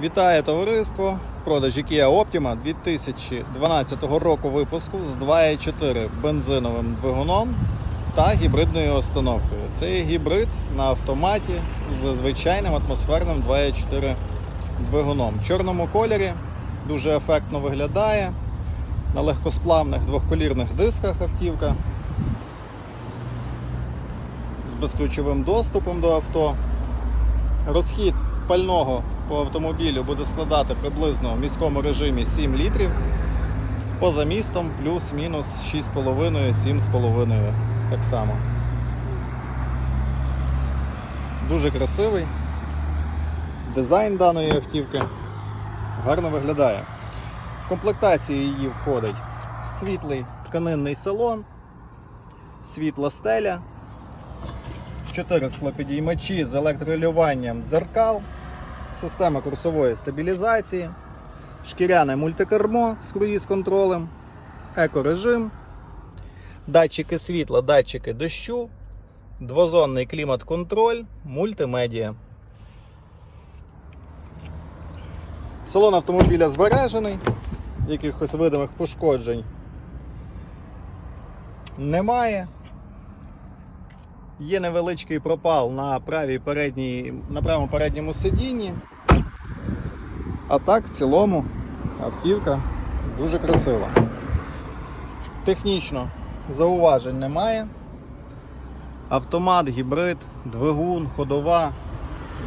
Вітає товариство в продажі Kia Optima 2012 року випуску з 2.4 бензиновим двигуном та гібридною установкою. Це є гібрид на автоматі з звичайним атмосферним 2.4 двигуном. В чорному кольорі дуже ефектно виглядає. На легкосплавних двохколірних дисках автівка з безключовим доступом до авто. Розхід пального по автомобілю буде складати приблизно в міському режимі 7 літрів. Поза містом плюс-мінус 6,5-7,5 так само. Дуже красивий. Дизайн даної автівки гарно виглядає. В комплектацію її входить світлий тканинний салон, світла стеля, 4 склопідіймачі з електролюванням дзеркал, система курсової стабілізації, шкіряне мультикермо з круїз-контролем, екорежим, датчики світла, датчики дощу, двозонний клімат-контроль, мультимедіа. Салон автомобіля збережений, якихось видимих пошкоджень немає. Є невеличкий пропал на правій передній, на правому передньому сидінні. А так, в цілому, автівка дуже красива. Технічно зауважень немає. Автомат, гібрид, двигун, ходова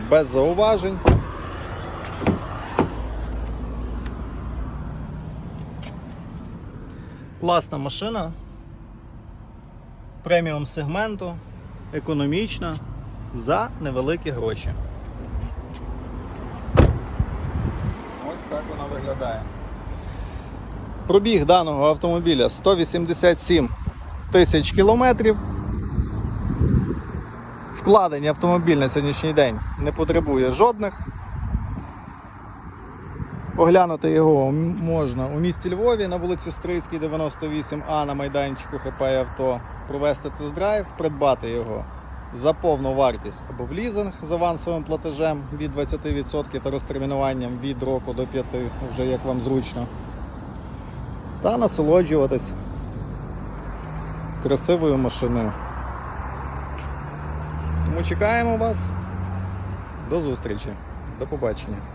без зауважень. Класна машина преміум сегменту, економічна, за невеликі гроші. Ось так вона виглядає. Пробіг даного автомобіля 187 тисяч кілометрів. Вкладень автомобіль на сьогоднішній день не потребує жодних. Оглянути його можна у місті Львові на вулиці Стрийській, 98А на майданчику ХП авто, провести тест-драйв, придбати його за повну вартість або в лізинг з авансовим платежем від 20% та розтермінуванням від року до 5, вже як вам зручно. Та насолоджуватись красивою машиною. Тому чекаємо вас. До зустрічі. До побачення.